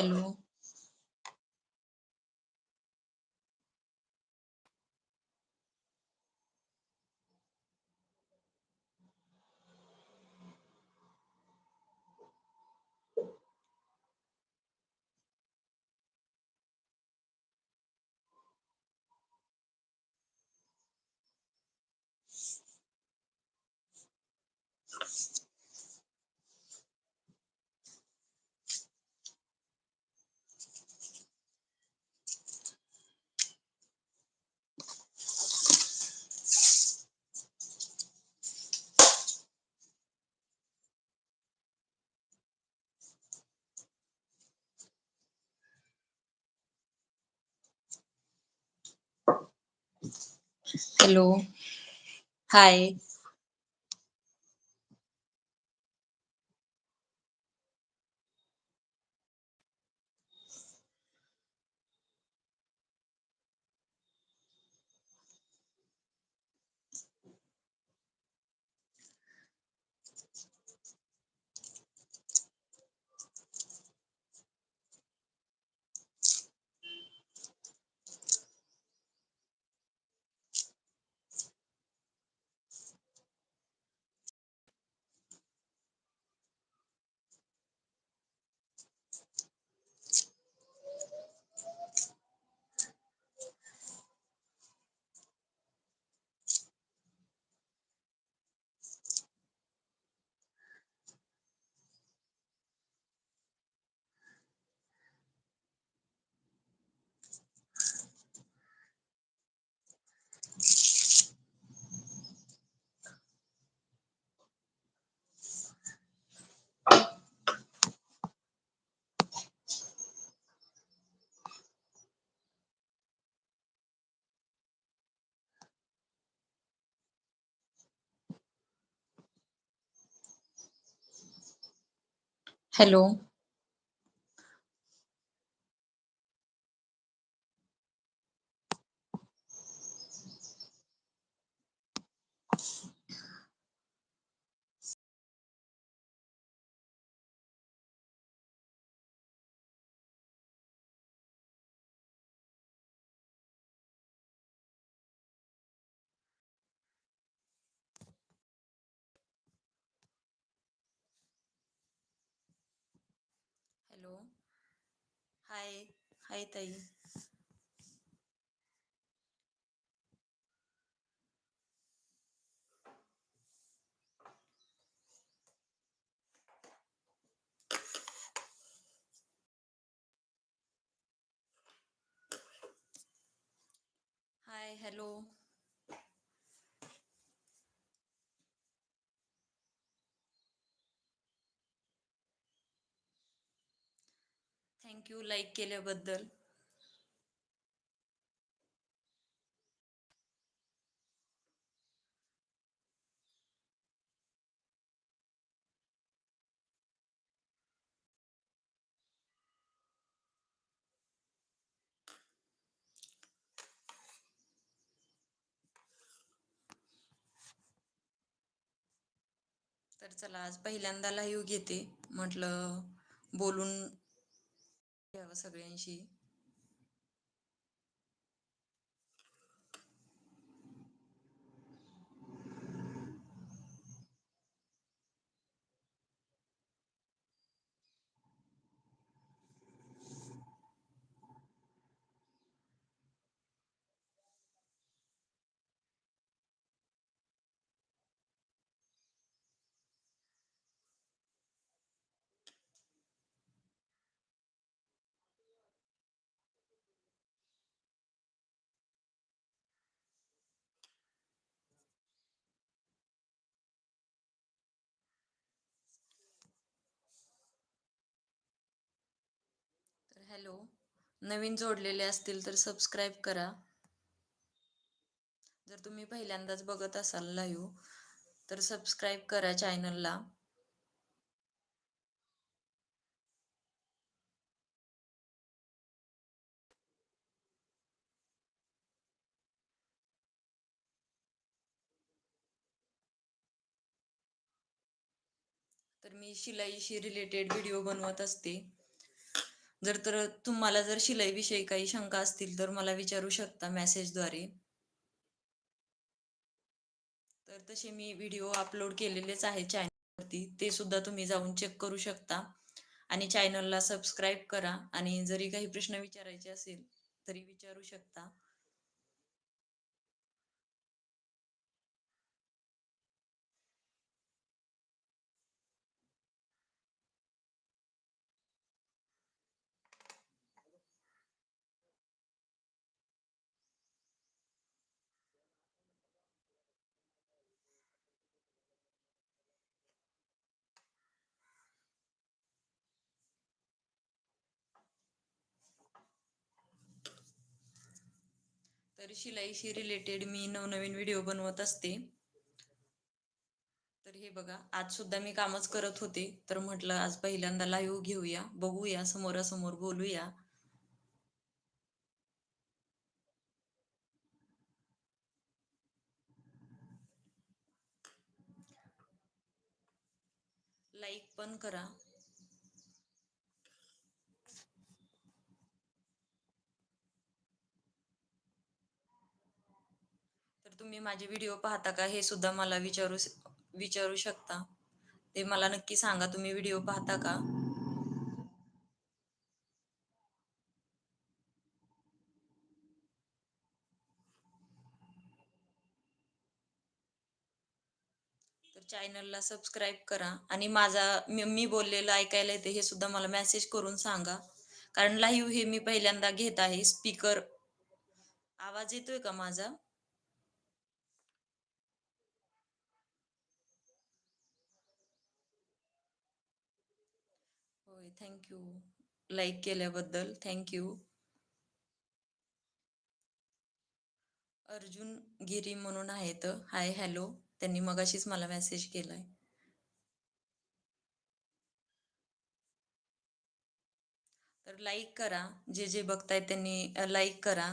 Hello hello hi hello hello hi hi ताई hi hello thank you like केल्याबद्दल. तर चला आज पहिल्यांदा लाईव्ह घेते. म्हटलं बोलून सगळ्यांशी तर हॅलो. नवीन जोडलेले असतील तर सबस्क्राईब करा. जर तुम्ही पहिल्यांदाच बघत असाल लाईव्ह तर सबस्क्राईब करा चॅनलला तर मी शिलाईशी रिलेटेड व्हिडिओ बनवत असते. जर तर तुम्हाला जर शिलाईविषयी काही शंका असतील तर मला विचारू शकता मेसेजद्वारे. तर तसे मी व्हिडिओ अपलोड केलेलेच आहे चॅनलवरती. ते सुद्धा तुम्ही जाऊन चेक करू शकता. आणि चॅनलला सबस्क्राईब करा. आणि जरी काही प्रश्न विचारायचे असेल तरी विचारू शकता. तर शिलाईशी रिलेटेड मी नवनवीन व्हिडिओ बनवत असते. तर हे बघा आज सुद्धा मी कामच करत होते. तर म्हटलं आज पहिल्यांदा लाईव्ह घेऊया बघूया समोरासमोर बोलूया. लाईक पण करा तर तुम्ही माझे व्हिडिओ पाहता का हे सुद्धा मला विचारू विचारू शकता. ते मला नक्की सांगा तुम्ही व्हिडिओ पाहता का? तर चॅनलला सबस्क्राईब करा आणि माझा मी मी बोललेलं ऐकायला येते हे सुद्धा मला मेसेज करून सांगा. कारण लाईव्ह हे मी पहिल्यांदा घेत आहे स्पीकर आवाज येतोय का माझा? थँक्यू लाईक केल्याबद्दल थँक्यू अर्जुन गिरी म्हणून आहेत. हाय हॅलो त्यांनी मगाशीच मला मेसेज केलाय. तर लाईक करा. जे जे बघतायत त्यांनी लाईक करा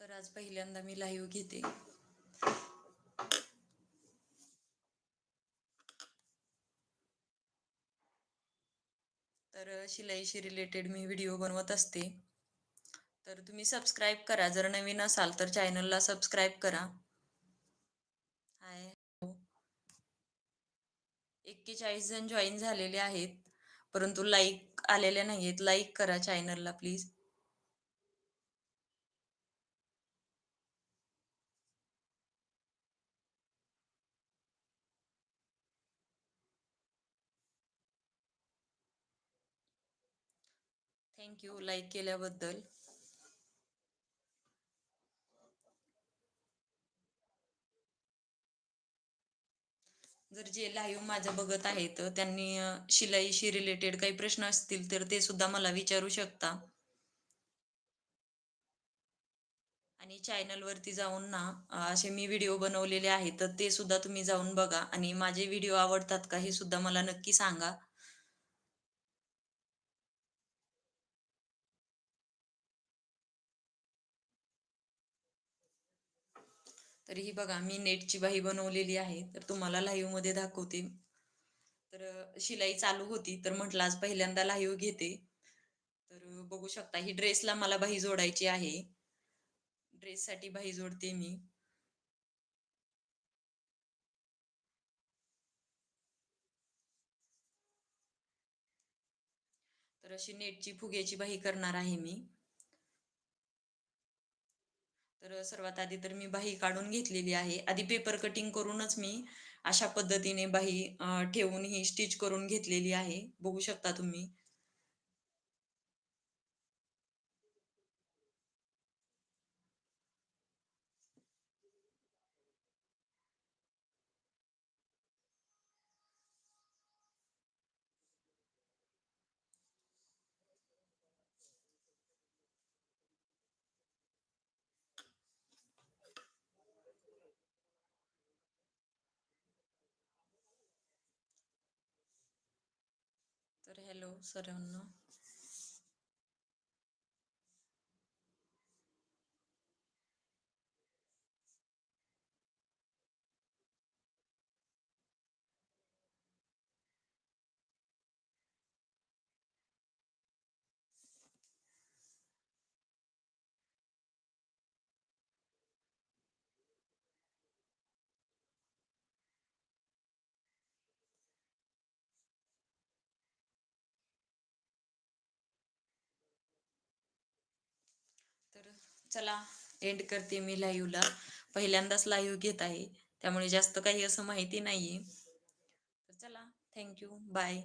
तर आज पहिल्यांदा मी लाईव्ह घेते. तर शिलाईशी रिलेटेड मी व्हिडिओ बनवत असते. तर तुम्ही सबस्क्राईब करा. जर नवीन असाल तर चॅनलला सबस्क्राईब करा. हाय हो. एक्केचाळीस जण जॉईन झालेले आहेत. परंतु लाईक आलेले नाहीयेत. लाईक करा चॅनलला प्लीज थँक्यू लाईक केल्याबद्दल. जर जे लाईव्ह माझं बघत आहेत त्यांनी शिलाईशी रिलेटेड काही प्रश्न असतील तर ते सुद्धा मला विचारू शकता. आणि चॅनलवरती जाऊन ना असे मी व्हिडिओ बनवलेले आहेत तर ते सुद्धा तुम्ही जाऊन बघा. आणि माझे व्हिडिओ आवडतात का हे सुद्धा मला नक्की सांगा. तरीही बघा मी नेटची बाही बनवलेली आहे तर तुम्हाला लाईव्हमध्ये दाखवते. तर शिलाई चालू होती तर म्हटलं आज पहिल्यांदा लाईव्ह घेते. तर बघू शकता ही ड्रेसला मला बाही जोडायची आहे. ड्रेससाठी बाही जोडते मी. तर अशी नेटची फुग्याची बाही करणार आहे मी. तर सर्वात आधी तर मी बाही काढून घेतलेली आहे. आधी पेपर कटिंग करूनच मी अशा पद्धतीने बाही ठेवून ही स्टिच करून घेतलेली आहे. बघू शकता तुम्ही. तर हॅलो सर्वांना चला एंड करते मी लाईव्हला पहिल्यांदाच लाईव्ह घेत आहे. त्यामुळे जास्त काही असं माहिती नाहीये. तर चला थँक्यू बाय